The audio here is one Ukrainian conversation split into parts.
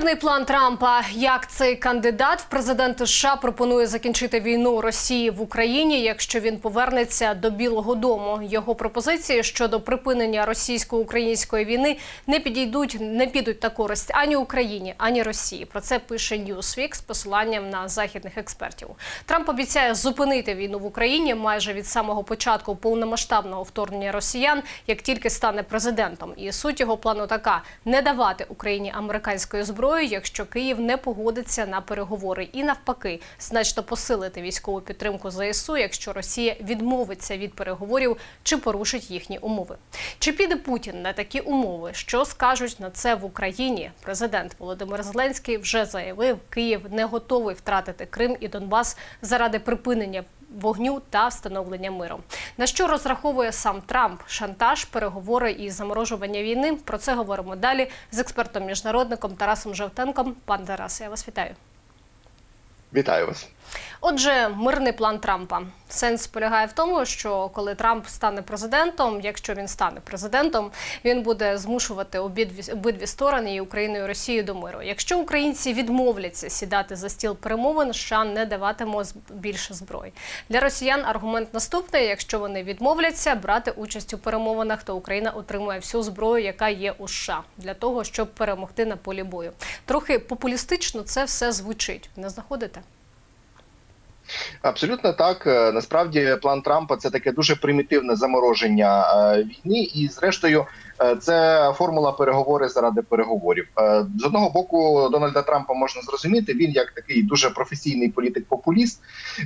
Мирний план Трампа. Як цей кандидат в президенти США пропонує закінчити війну Росії в Україні, якщо він повернеться до Білого Дому? Його пропозиції щодо припинення російсько-української війни не підійдуть, не підуть на користь ані Україні, ані Росії. Про це пише Newsweek з посиланням на західних експертів. Трамп обіцяє зупинити війну в Україні майже від самого початку повномасштабного вторгнення росіян, як тільки стане президентом. І суть його плану така: не давати Україні американської зброї, якщо Київ не погодиться на переговори, і навпаки, значно посилити військову підтримку ЗСУ, якщо Росія відмовиться від переговорів чи порушить їхні умови. Чи піде Путін на такі умови? Що скажуть на це в Україні? Президент Володимир Зеленський вже заявив, Київ не готовий втратити Крим і Донбас заради припинення вогню та встановлення миру. На що розраховує сам Трамп? Шантаж, переговори і заморожування війни. Про це говоримо далі з експертом міжнародником Тарасом Жовтенком. Пан Тарас, я вас вітаю. Вітаю вас. Отже, мирний план Трампа. Сенс полягає в тому, що коли Трамп стане президентом, якщо він стане президентом, він буде змушувати обидві, обидві сторони і Україну і Росію до миру. Якщо українці відмовляться сідати за стіл перемовин, США не даватиме більше зброї. Для росіян аргумент наступний: якщо вони відмовляться брати участь у перемовинах, то Україна отримує всю зброю, яка є у США, для того, щоб перемогти на полі бою. Трохи популістично це все звучить. Не знаходите? Абсолютно так. Е, Насправді, план Трампа це таке дуже примітивне замороження е, війни, і зрештою, е, це формула переговори заради переговорів. З одного боку, Дональда Трампа можна зрозуміти. Він як такий дуже професійний політик-популіст.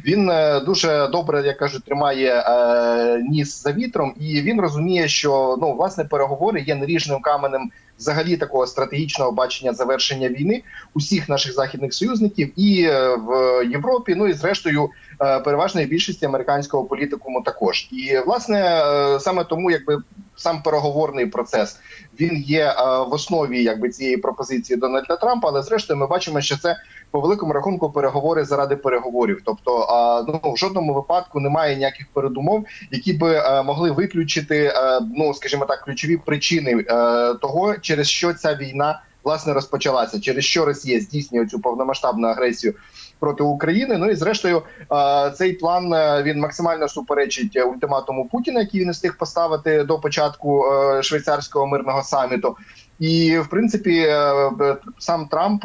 Він дуже добре, як кажуть, тримає ніс за вітром, і він розуміє, що ну власне переговори є наріжним каменем. Взагалі такого стратегічного бачення завершення війни усіх наших західних союзників і е, в Європі, ну і зрештою переважної більшості американського політикуму також. І власне е, саме тому, якби сам переговорний процес він є е, в основі якби цієї пропозиції Дональда Трампа, але зрештою ми бачимо, що це по великому рахунку переговори заради переговорів. Тобто, е, ну в жодному випадку немає ніяких передумов, які би е, могли виключити, е, ну скажімо так, ключові причини е, того, через що ця війна власне розпочалася, через що Росія здійснює цю повномасштабну агресію проти України. Ну і зрештою, цей план е, він максимально суперечить ультиматуму Путіна, який він встиг поставити до початку е, швейцарського мирного саміту. І в принципі, е, сам Трамп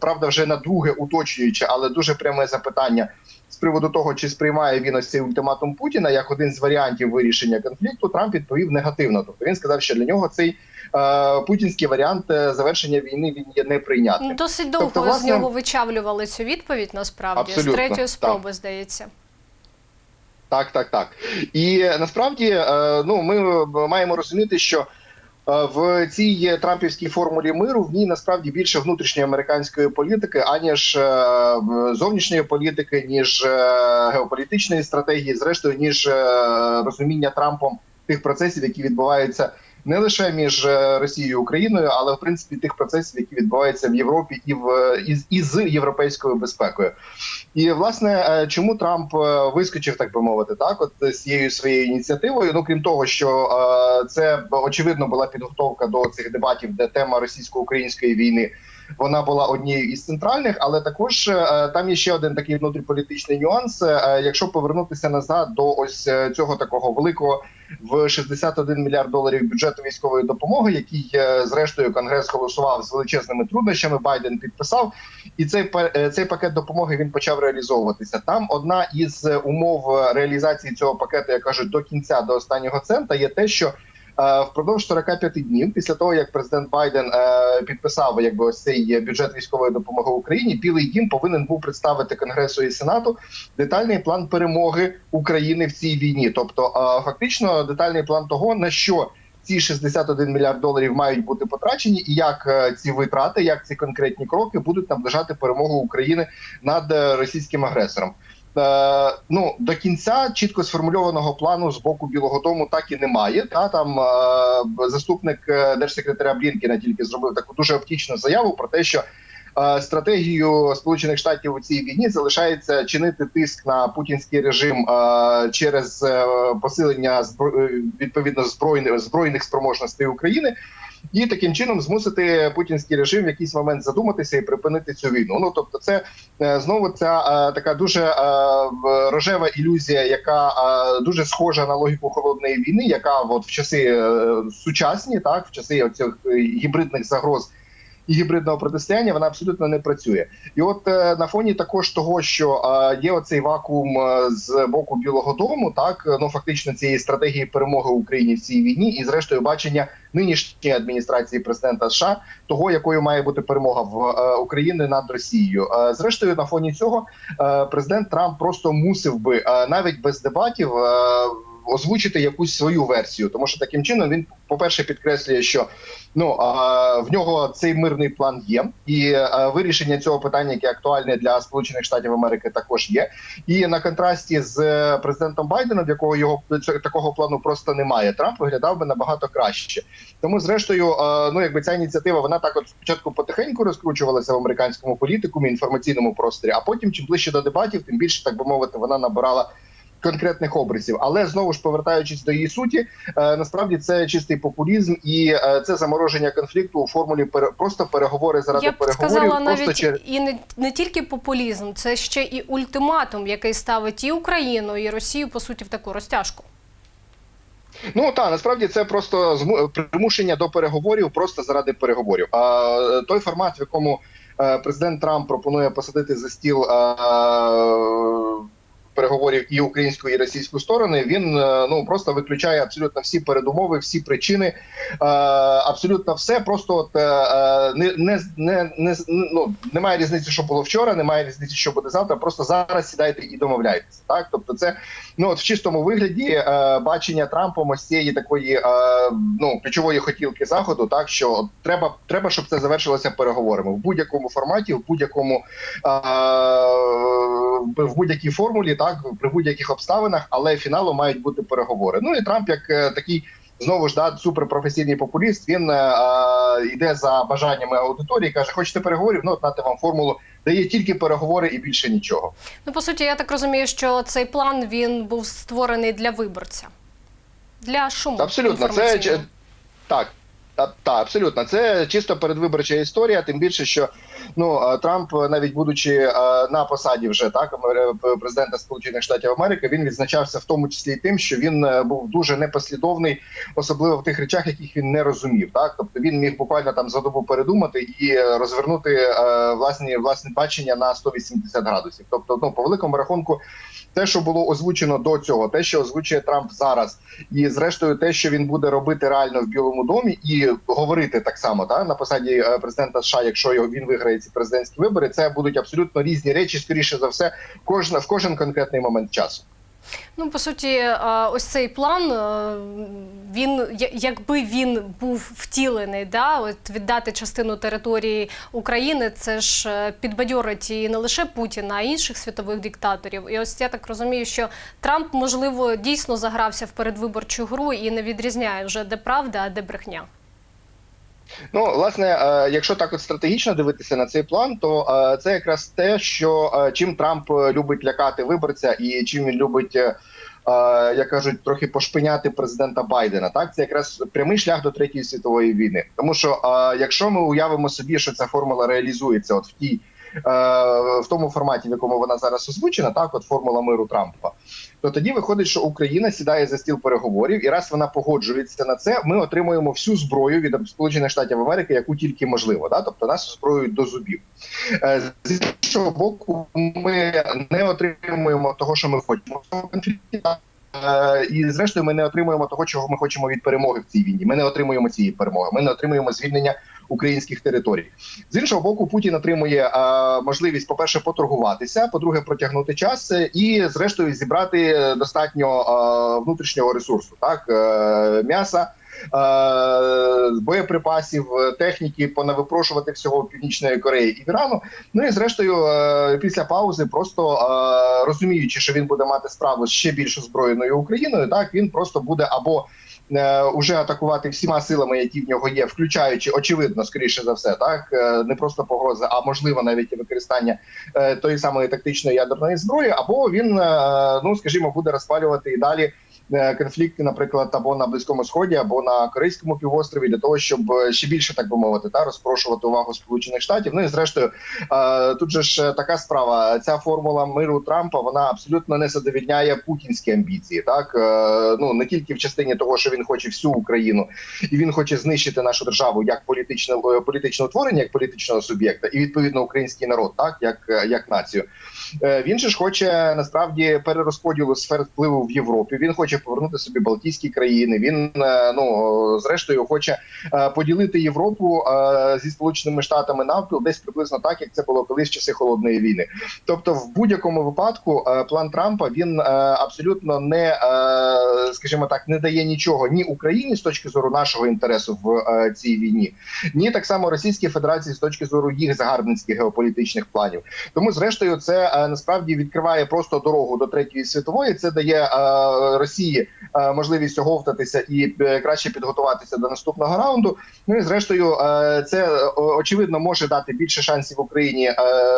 правда вже на друге уточнюючи, але дуже пряме запитання приводу того, чи сприймає він ось цей ультиматум Путіна як один з варіантів вирішення конфлікту. Трамп відповів негативно. Тобто він сказав, що для нього цей е, путінський варіант е, завершення війни він є неприйнятним. Досить довго Тобто, власне- з нього вичавлювали цю відповідь. Насправді Абсолютно, з третьої так. спроби здається. Так, так, так. І насправді, е, ну ми маємо розуміти, що в цій трампівській формулі миру в ній насправді більше внутрішньої американської політики, аніж е, зовнішньої політики, ніж е, геополітичної стратегії, зрештою, ніж е, розуміння Трампом тих процесів, які відбуваються. Не лише між е, Росією і Україною, але в принципі тих процесів, які відбуваються в Європі і в і, з- і європейською безпекою. І власне, е, чому Трамп е, вискочив, так би мовити, так, от з цією своєю ініціативою. Ну крім того, що це очевидно була підготовка до цих дебатів, де тема російсько-української війни. Вона була однією із центральних, але також там є ще один такий внутріполітичний нюанс. Якщо повернутися назад до ось цього такого великого в 61 мільярд доларів бюджету військової допомоги, який е, зрештою конгрес голосував з величезними труднощами. Байден підписав, і цей е, цей пакет допомоги він почав реалізовуватися. Там одна із е, умов реалізації цього пакету, я кажу, до кінця до останнього цента, є те, що впродовж 45 днів після того, як президент Байден е, підписав якби ось цей бюджет військової допомоги Україні, Білий Дім повинен був представити Конгресу і Сенату детальний план перемоги України в цій війні. Тобто, е, фактично, детальний план того на що. Ці 61 мільярд доларів мають бути потрачені, і як е, ці витрати, як ці конкретні кроки будуть наближати перемогу України над е, російським агресором. Е, ну до кінця чітко сформульованого плану з боку Білого Дому так і немає. Та там е, заступник е, держсекретаря Блінкіна тільки зробив таку дуже оптічну заяву про те, що стратегією Сполучених Штатів у цій війні залишається чинити тиск на путінський режим через посилення відповідно збройних збройних спроможностей України. І таким чином змусити путінський режим в якийсь момент задуматися і припинити цю війну. Ну тобто, це е, знову ця е, така дуже е, рожева ілюзія, яка дуже схожа на логіку холодної війни, яка от в часи сучасні, так в часи оцих гібридних загроз. Гібридного протистояння вона абсолютно не працює, і от е, на фоні також того, що е, є оцей вакуум е, з боку Білого Дому, так ну фактично цієї стратегії перемоги Україні в цій війні, і зрештою бачення нинішньої адміністрації президента США того, якою має бути перемога в України над Росією. Зрештою, на фоні цього президент Трамп просто мусив би навіть без дебатів. Озвучити якусь свою версію, тому що таким чином він, по-перше, підкреслює, що ну а, в нього цей мирний план є, і а, вирішення цього питання, яке актуальне для Сполучених Штатів Америки, також є. І на контрасті з е, президентом Байденом, якого його такого плану просто немає, Трамп виглядав би набагато краще. Тому, зрештою, е, ну якби ця ініціатива вона так от спочатку потихеньку розкручувалася в американському політикумі, інформаційному просторі, а потім, чим ближче до дебатів, тим більше так би мовити, вона набирала. Конкретних образів, але знову ж повертаючись до її суті, е, насправді це чистий популізм і е, це замороження конфлікту у формулі просто переговори заради Я б переговорів. сказала просто навіть через і не, не тільки популізм, це ще і ультиматум, який ставить і Україну, і Росію по суті в таку розтяжку. Ну та насправді це просто примушення до переговорів просто заради переговорів. А е, той формат, в якому президент Трамп пропонує посадити за стіл. Переговорів і українську і російську сторони він е, ну просто виключає абсолютно всі передумови, всі причини, е, абсолютно все. Просто от е, не, не, не, не ну немає різниці, що було вчора, немає різниці, що буде завтра. Просто зараз сідайте і домовляйтеся. Так, тобто, це ну от в чистому вигляді бачення Трампом ось цієї такої ну ключової хотілки заходу, так що треба, треба, щоб це завершилося переговорами в будь-якому форматі, в будь-якому в будь-якій формулі, так при будь-яких обставинах, але фіналу мають бути переговори. Ну і Трамп, як е, такий. Знову ж да, суперпрофесійний популіст. Він е, е, йде за бажаннями аудиторії, каже: хочете переговорів? Ну от нате вам формулу дає тільки переговори і більше нічого. Ну, по суті, я так розумію, що цей план він був створений для виборця. Для шуму. Абсолютно, це інформаційного. Так. Та, абсолютно, це чисто передвиборча історія. Тим більше, що ну е, Трамп, е, навіть будучи е, на посаді вже так президента Сполучених Штатів Америки, він відзначався в тому числі і тим, що він був дуже непослідовний, особливо в тих речах, яких він не розумів. Так, тобто він міг буквально там за добу передумати і розвернути власні власне бачення на 180 градусів. Тобто, ну по великому рахунку, те, що було озвучено до цього, те, що озвучує Трамп зараз, і зрештою, те, що він буде робити реально в Білому домі, і говорити так само та на посаді е, президента США, якщо він виграє ці президентські вибори, це будуть абсолютно різні речі, скоріше за все, кожна в кожен конкретний момент часу. Ну, по суті, ось цей план, е, він якби він був втілений, да, от віддати частину території України, це ж е, підбадьорить і не лише Путіна, а інших світових диктаторів. І ось я так розумію, що Трамп, можливо, дійсно загрався в передвиборчу гру і не відрізняє вже де правда, а де брехня. Ну, власне, е, якщо так от стратегічно дивитися на цей план, то е, це якраз те, що е, чим Трамп любить лякати виборця, і чим він любить, як кажуть, трохи пошпиняти президента Байдена. Так, це якраз прямий шлях до третьої світової війни. Тому що якщо ми уявимо собі, що ця формула реалізується, от в тій. Е, В тому форматі, в якому вона зараз озвучена, так от формула миру Трампа, то тоді виходить, що Україна сідає за стіл переговорів, і раз вона погоджується на це, ми отримуємо всю зброю від Сполучених Штатів Америки, яку тільки можливо. Да? Тобто нас озброюють до зубів. Е, З іншого боку, ми не отримуємо того, що ми хочемо. Е, І зрештою, ми не отримуємо того, чого ми хочемо від перемоги в цій війні. Ми не отримуємо цієї перемоги. Ми не отримуємо звільнення українських територій. З іншого боку, Путін отримує е, можливість, по перше, поторгуватися, по-друге, протягнути час е, і, зрештою, зібрати достатньо е, внутрішнього ресурсу, так м'яса. Боєприпасів, техніки, понавипрошувати всього північної Кореї і Ірану. Ну і зрештою, після паузи, просто розуміючи, що він буде мати справу з ще більш озброєною Україною, так він просто буде або е, уже атакувати всіма силами, які в нього є, включаючи очевидно, скоріше за все, так е, не просто погрози, а можливо навіть використання е, тої самої тактичної ядерної зброї, або він, е, ну скажімо, буде розпалювати і далі. Е, Конфлікти, наприклад, або на близькому сході, або на корейському півострові, для того, щоб е, ще більше так би мовити, та розпрошувати увагу Сполучених Штатів. Ну і зрештою, е, тут же ж така справа. Ця формула миру Трампа вона абсолютно не задовільняє путінські амбіції. Так ну не тільки в частині того, що він хоче всю Україну, і він хоче знищити нашу державу як політичне політичне утворення, як політичного суб'єкта, і відповідно український народ, так як, як націю. Він же ж хоче насправді перерозподілу сфер впливу в Європі. Він хоче повернути собі Балтійські країни. Він е, ну зрештою хоче е, поділити Європу е, зі сполученими штатами навпіл, десь приблизно так, як це було колись часи холодної війни. Тобто, в будь-якому випадку план Трампа він абсолютно не скажімо так, не дає нічого ні Україні з точки зору нашого інтересу в цій війні, ні так само Російській Федерації з точки зору їх загарбницьких геополітичних планів. Тому, зрештою, це насправді відкриває просто дорогу до третьої світової. Це дає е, Е, можливість оговтатися і е, краще підготуватися до наступного раунду. Ну і зрештою, е, це очевидно може дати більше шансів Україні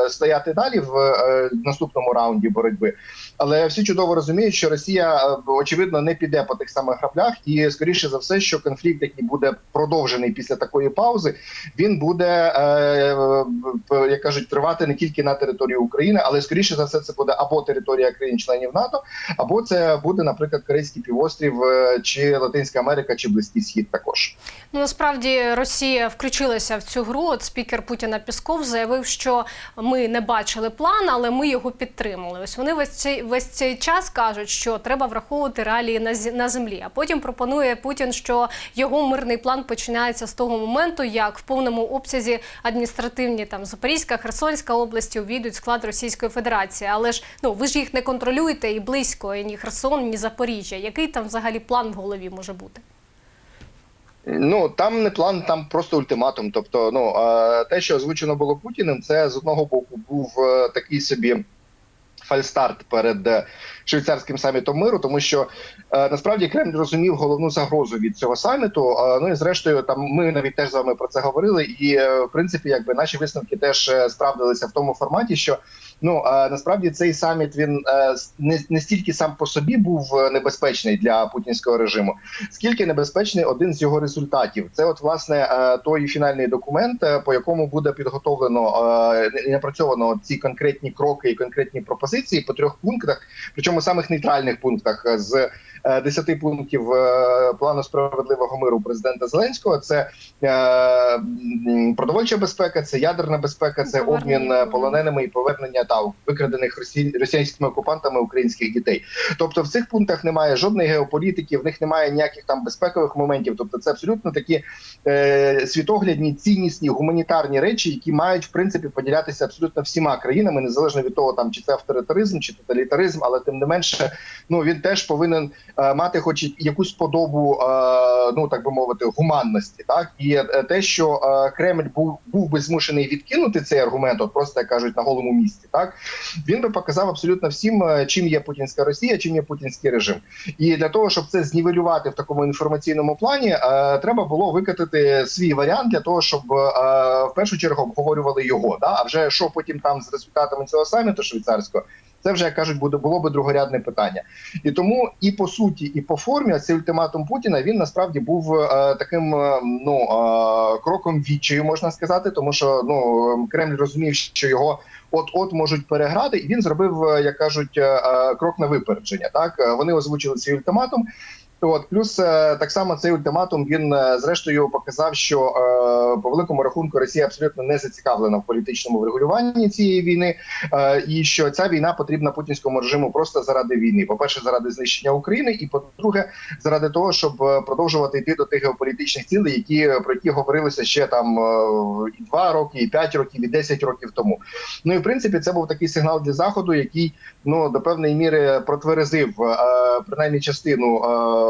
стояти далі в наступному раунді боротьби. Але всі чудово розуміють, що Росія е, очевидно не піде по тих самих граблях, і скоріше за все, що конфлікт, який буде продовжений після такої паузи, він буде е, як кажуть, тривати не тільки на території України, але скоріше за все, це буде або територія країн-членів НАТО, або це буде, наприклад, Корейський півострів, е, чи Латинська Америка, чи Близький Схід також. Ну насправді Росія включилася в цю гру. От спікер Путіна Пісков заявив, що ми не бачили план, але ми його підтримали. Ось вони весь цей весь цей час кажуть, що треба враховувати реалії на на землі. А потім пропонує Путін, що його мирний план починається з того моменту, як в повному обсязі адміністративні там Запорізька, Херсонська області увійдуть склад Російської Федерації. Але ж ну ви ж їх не контролюєте і близько, і ні Херсон, ні Запоріжжя. Який там взагалі план в голові може бути? Ну там не план, там просто ультиматум. Тобто, ну те, що озвучено було Путіним, це з одного боку був е, такий собі. Фальстарт перед е, швейцарським самітом миру, тому що е, насправді Кремль розумів головну загрозу від цього саміту. Е, ну і зрештою, там ми навіть теж з вами про це говорили. І в принципі, якби наші висновки теж справдилися в тому форматі, що ну насправді цей саміт він е, не, не стільки сам по собі був е, небезпечний для путінського режиму, скільки небезпечний один з його результатів. Це, от власне, е, той фінальний документ, по якому буде підготовлено і напрацьовано ці конкретні кроки і конкретні пропозиції по трьох пунктах, причому самих нейтральних пунктах з 10 пунктів е, плану справедливого миру президента Зеленського. Це е, продовольча безпека, це ядерна безпека, це обмін е, полоненими і повернення та викрадених росі- російськими окупантами українських дітей. Тобто в цих пунктах немає жодної геополітики, в них немає ніяких там безпекових моментів. Тобто, це абсолютно такі е, світоглядні, ціннісні гуманітарні речі, які мають в принципі поділятися абсолютно всіма країнами, незалежно від того, там чи це авторитаризм, чи тоталітаризм, але тим не менше, ну він теж повинен е, мати, хоч якусь подобу, е, ну так би мовити, гуманності. Так і е, те, що е, Кремль був був би змушений відкинути цей аргумент, от просто як кажуть на голому місці, так він би показав абсолютно всім, е, чим є путінська Росія, чим є путінський режим. І для того, щоб це знівелювати в такому інформаційному плані, е, треба було викатати свій варіант для того, щоб е, в першу чергу обговорювали його. Да? А вже що потім там з результатами цього саміту швейцарського. Це вже як кажуть, буде було би другорядне питання, і тому і по суті, і по формі цей ультиматум Путіна він насправді був е, таким е, ну е, кроком відчаю, можна сказати, тому що ну Кремль розумів, що його от-от можуть переграти, і він зробив, е, як кажуть, е, е, крок на випередження. Так вони озвучили цей ультиматум. От плюс е, так само цей ультиматум він е, зрештою показав, що е, по великому рахунку Росія абсолютно не зацікавлена в політичному врегулюванні цієї війни, і що ця війна потрібна путінському режиму просто заради війни. По перше, заради знищення України, і по-друге, заради того, щоб продовжувати йти до тих геополітичних цілей, які про які говорилося ще там і два роки, і п'ять років, і десять років тому. Ну і в принципі, це був такий сигнал для заходу, який ну до певної міри протверезив принаймні частину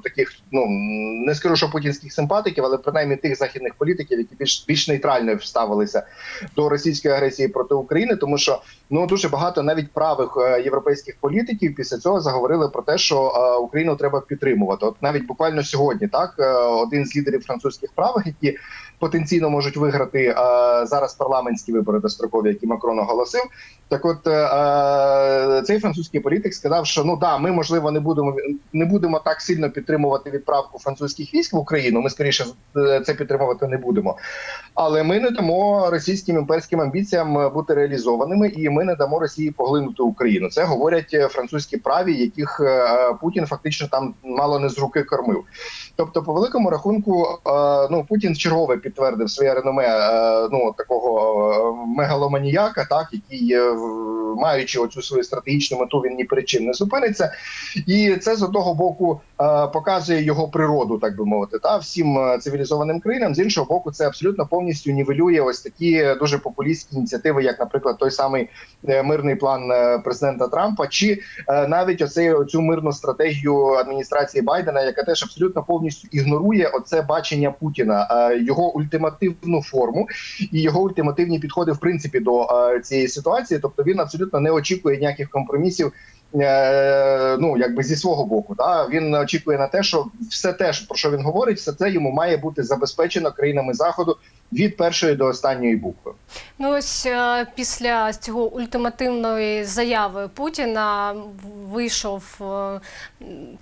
таких, ну не скажу, що путінських симпатиків, але принаймні тих західних політиків, які більш більш нейтрально вставилися до російської агресії проти України, тому що ну дуже багато навіть правих е, європейських політиків після цього заговорили про те, що е, Україну треба підтримувати. От навіть буквально сьогодні, так е, один з лідерів французьких правих, які потенційно можуть виграти зараз парламентські вибори дострокові, які Макрон оголосив. Так, от цей французький політик сказав, що ну да, ми можливо не будемо не будемо так сильно підтримувати відправку французьких військ в Україну. Ми скоріше е, це підтримувати не будемо. Але ми не дамо російським імперським амбіціям бути реалізованими, і ми не дамо Росії поглинути Україну. Це говорять е, французькі праві, яких е, Путін фактично там мало не з руки кормив. Тобто, по великому рахунку, е, ну Путін чергове підтвердив своє реноме е, ну такого е, мегаломаніяка, так який е, маючи оцю свою стратегічну мету, він ні перед чим не зупиниться, і це з одного боку е, показує його природу, так би мовити, та всім е, цивілізованим країнам. З іншого боку, це абсолютно повністю нівелює ось такі дуже популістські ініціативи, як, наприклад, той самий е, мирний план президента Трампа, чи навіть оцей оцю мирну стратегію адміністрації Байдена, яка теж абсолютно повністю ігнорує оце бачення Путіна, його ультимативну форму і його ультимативні підходи в принципі до цієї ситуації. Тобто він абсолютно не очікує ніяких компромісів. е, Ну, якби зі свого боку, да він очікує на те, що все те, про що він говорить, все це йому має бути забезпечено країнами заходу від першої до останньої букви. Ну ось е, після цього ультимативної заяви Путіна вийшов е,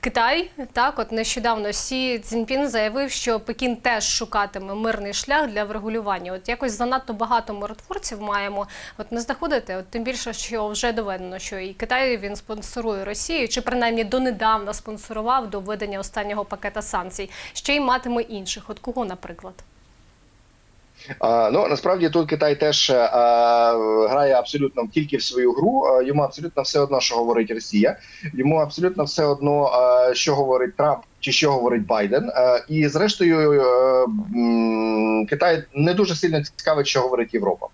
Китай. Так, от нещодавно Сі Цзіньпін заявив, що Пекін теж шукатиме мирний шлях для врегулювання. От якось занадто багато миротворців маємо. От не знаходити, от тим більше, що вже доведено, що і Китай він спонсорує Росію, чи принаймні донедавна спонсорував до введення останнього пакета санкцій. Ще й матиме інших. От кого, наприклад? Ну насправді тут Китай теж а, грає абсолютно тільки в свою гру. Йому абсолютно все одно, що говорить Росія. Йому абсолютно все одно, що говорить Трамп чи що говорить Байден. І зрештою, е, Китай не дуже сильно цікавить, що говорить Європа.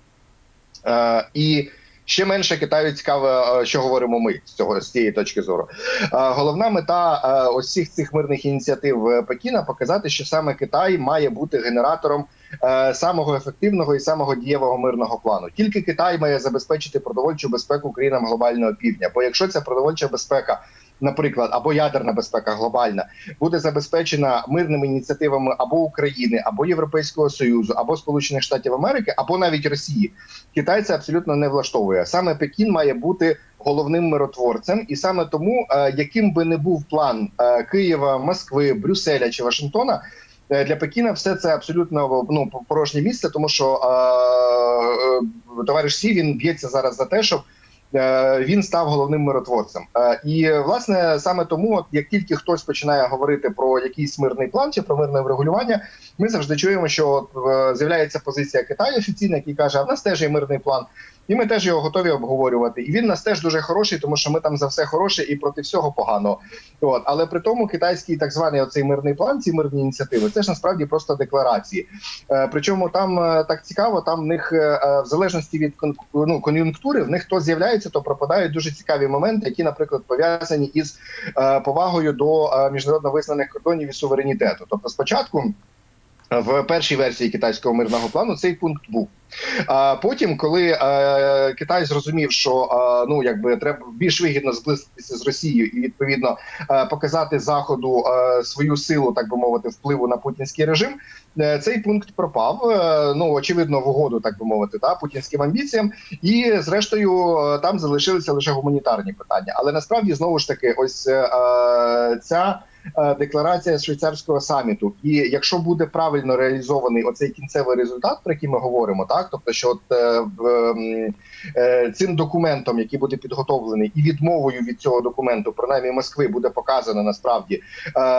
Е, і ще менше Китаю цікаво, е, що говоримо ми з цього з цієї точки зору. Е, Головна мета усіх ось всіх цих мирних ініціатив е, Пекіна показати, що саме Китай має бути генератором е, самого ефективного і самого дієвого мирного плану. Тільки Китай має забезпечити продовольчу безпеку країнам глобального півдня. Бо якщо ця продовольча безпека, наприклад, або ядерна безпека глобальна, буде забезпечена мирними ініціативами або України, або Європейського союзу, або Сполучених Штатів Америки, або навіть Росії, Китай це абсолютно не влаштовує. Саме Пекін має бути головним миротворцем, і саме тому, е, яким би не був план е, Києва, Москви, Брюсселя чи Вашингтона. е, Для Пекіна все це абсолютно ну порожнє місце, тому що е, товариш Сі він б'ється зараз за те, щоб він став головним миротворцем. Е, і власне саме тому, як тільки хтось починає говорити про якийсь мирний план чи про мирне врегулювання, ми завжди чуємо, що е, з'являється позиція Китаю офіційна, який каже: а в нас теж є мирний план. І ми теж його готові обговорювати. І він нас теж дуже хороший, тому що ми там за все хороше і проти всього поганого. От але при тому китайський так званий оцей мирний план, ці мирні ініціативи, це ж насправді просто декларації. Е, причому там е, так цікаво, там в них е, е, в залежності від ну, кон'юнктури, в них то з'являється, то пропадають дуже цікаві моменти, які, наприклад, пов'язані із е, повагою до е, міжнародно визнаних кордонів і суверенітету. Тобто, спочатку. В першій версії китайського мирного плану цей пункт був. А потім, коли е, Китай зрозумів, що е, ну якби треба більш вигідно зблизитися з Росією і відповідно е, показати заходу е, свою силу, так би мовити, впливу на путінський режим, е, цей пункт пропав. Е, ну очевидно, в угоду, так би мовити, та путінським амбіціям, і зрештою е, там залишилися лише гуманітарні питання. Але насправді знову ж таки, ось е, ця. Е, Декларація швейцарського саміту, і якщо буде правильно реалізований оцей кінцевий результат, про який ми говоримо, так тобто, що от е, е, цим документом, який буде підготовлений, і відмовою від цього документу, принаймні Москви, буде показано насправді е,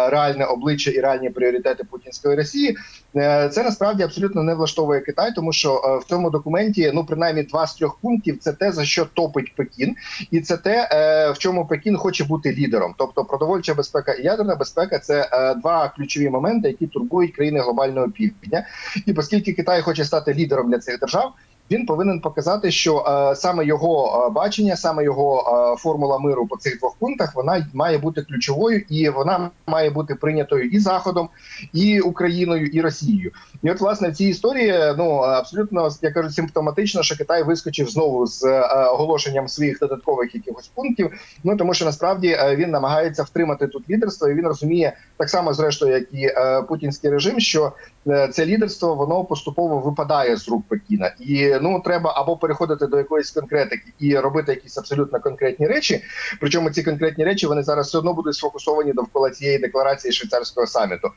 реальне обличчя і реальні пріоритети путінської Росії. Е, Це насправді абсолютно не влаштовує Китай, тому що е, в цьому документі ну принаймні два з трьох пунктів це те за що топить Пекін, і це те, е, в чому Пекін хоче бути лідером. Тобто продовольча безпека і ядерна безпека це е, два ключові моменти, які турбують країни глобального півдня. І оскільки Китай хоче стати лідером для цих держав. Він повинен показати, що е, саме його е, бачення, саме його е, формула миру по цих двох пунктах, вона має бути ключовою, і вона має бути прийнятою і Заходом, і Україною, і Росією. І от власне в цій історії ну абсолютно я кажу симптоматично, що Китай вискочив знову з е, оголошенням своїх додаткових якихось пунктів. Ну тому що насправді е, він намагається втримати тут лідерство, і він розуміє так само, зрештою, як і е, путінський режим, що е, це лідерство воно поступово випадає з рук Пекіна, і ну треба або переходити до якоїсь конкретики і робити якісь абсолютно конкретні речі. Причому ці конкретні речі вони зараз все одно будуть сфокусовані довкола цієї декларації швейцарського саміту.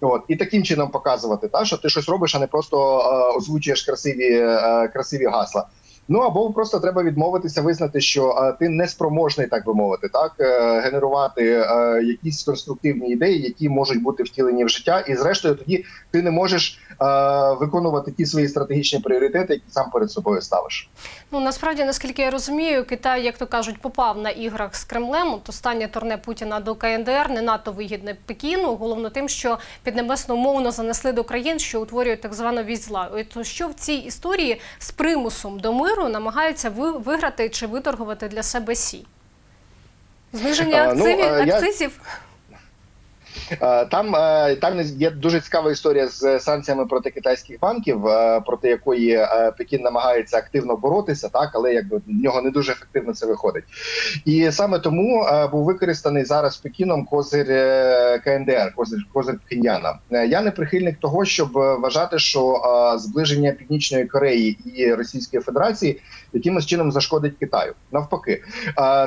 От і таким чином показувати, та що ти щось робиш, а не просто е, озвучуєш красиві, е, красиві гасла. Ну або просто треба відмовитися, визнати, що ти не спроможний, так би мовити, так е, генерувати е, якісь конструктивні ідеї, які можуть бути втілені в життя, і зрештою тоді ти не можеш е, виконувати ті свої стратегічні пріоритети, які сам перед собою ставиш. Ну насправді, наскільки я розумію, Китай, як то кажуть, попав на іграх з Кремлем. От останнє турне Путіна до КНДР не надто вигідне Пекіну. Головно тим, що піднебесно умовно занесли до країн, що утворюють так звану вісь зла. От що в цій історії з примусом до миру намагаються виграти чи виторгувати для себе сі? Зниження А, ну, а, я- акцизів? Е, Там е, там є дуже цікава історія з санкціями проти китайських банків, е, проти якої Пекін намагається активно боротися, так але якби в нього не дуже ефективно це виходить. І саме тому був використаний зараз Пекіном козир КНДР, козир козир Пхеньяна. Я не прихильник того, щоб вважати, що зближення Північної Кореї і Російської Федерації якимось чином зашкодить Китаю. Навпаки,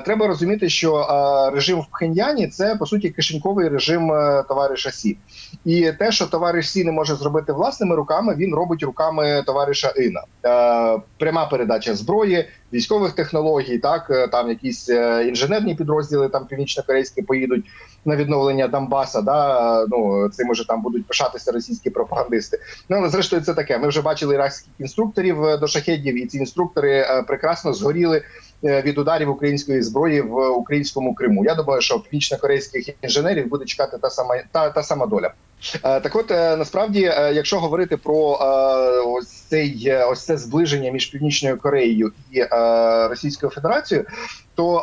треба розуміти, що режим в Пхеньяні це по суті кишеньковий режим товариша Сі. І те, що товариш Сі не може зробити власними руками, він робить руками товариша Іна. Е, пряма передача зброї, військових технологій, так е, там якісь е, інженерні підрозділи, там північно-корейські поїдуть на відновлення Донбаса. Да, е, ну цим уже там будуть пишатися російські пропагандисти. Ну але зрештою це таке. Ми вже бачили іракських інструкторів е, до шахедів, і ці інструктори е, прекрасно згоріли е, від ударів української зброї в українському Криму. Я думаю, що північно-корейських інженерів буде чекати та сама та, та сама доля. Е, Так, от е, насправді, е, якщо говорити про е, ось цей е, ось це зближення між північною Кореєю і е, Російською Федерацією, то е,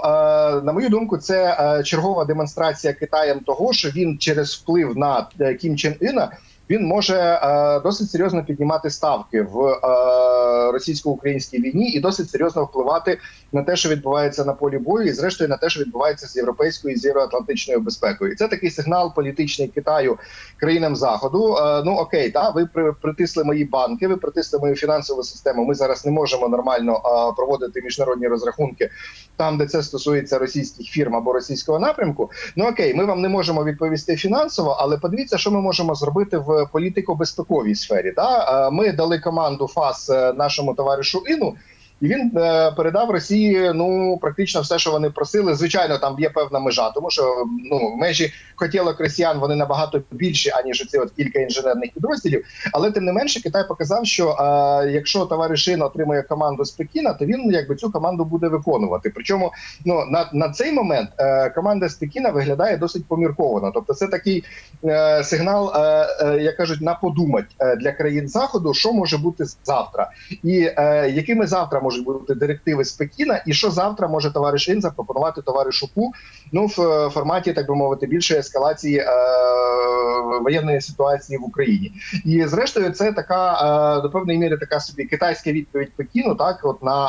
на мою думку, це е, чергова демонстрація Китаєм того, що він через вплив на е, Кім Чен Іна він може е, досить серйозно піднімати ставки в е, російсько-українській війні і досить серйозно впливати на те, що відбувається на полі бою, і зрештою на те, що відбувається з європейською і з євроатлантичною безпекою. Це такий сигнал політичний Китаю країнам заходу. Е, ну окей, та ви при, притисли мої банки, ви притисли мою фінансову систему. Ми зараз не можемо нормально проводити міжнародні розрахунки там, де це стосується російських фірм або російського напрямку. Ну окей, ми вам не можемо відповісти фінансово, але подивіться, що ми можемо зробити в політико-безпековій сфері. Е, ми дали команду ФАС е, нашому товаришу Іну. І він е, передав Росії ну практично все, що вони просили. Звичайно, там є певна межа, тому що ну межі хотілок росіян вони набагато більші, аніж ці от кілька інженерних підрозділів. Але тим не менше, Китай показав, що е, якщо товариш Ін отримує команду з Пекіна, то він якби цю команду буде виконувати. Причому ну на, на цей момент е, команда з Пекіна виглядає досить помірковано. Тобто, це такий е, сигнал, е, е, як кажуть, на подумать для країн заходу, що може бути завтра, і е, якими завтра можуть бути директиви з Пекіна, і що завтра може товариш Ін запропонувати товаришу Пу ну в е, форматі, так би мовити, більшої ескалації е, воєнної ситуації в Україні. І зрештою, це така е, до певної міри така собі китайська відповідь Пекіну, так от на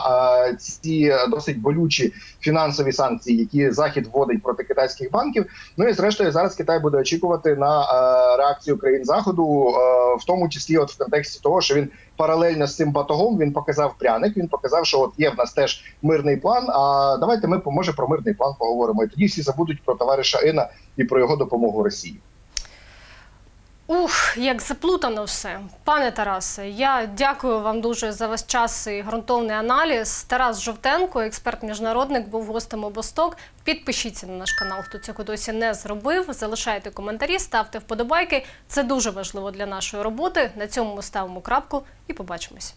е, ці досить болючі фінансові санкції, які захід вводить проти китайських банків. Ну і зрештою, зараз Китай буде очікувати на е, реакцію країн заходу, е, в тому числі, от в контексті того, що він паралельно з цим батогом він показав пряник. Він показав, що от є в нас теж мирний план. А давайте ми може про мирний план поговоримо. І тоді всі забудуть про товариша Іна і про його допомогу Росії. Ух, як заплутано все. Пане Тарасе, я дякую вам дуже за ваш час і ґрунтовний аналіз. Тарас Жовтенко, експерт-міжнародник, був гостем обосток. Підпишіться на наш канал, хто цього досі не зробив. Залишайте коментарі, ставте вподобайки. Це дуже важливо для нашої роботи. На цьому ми ставимо крапку і побачимось.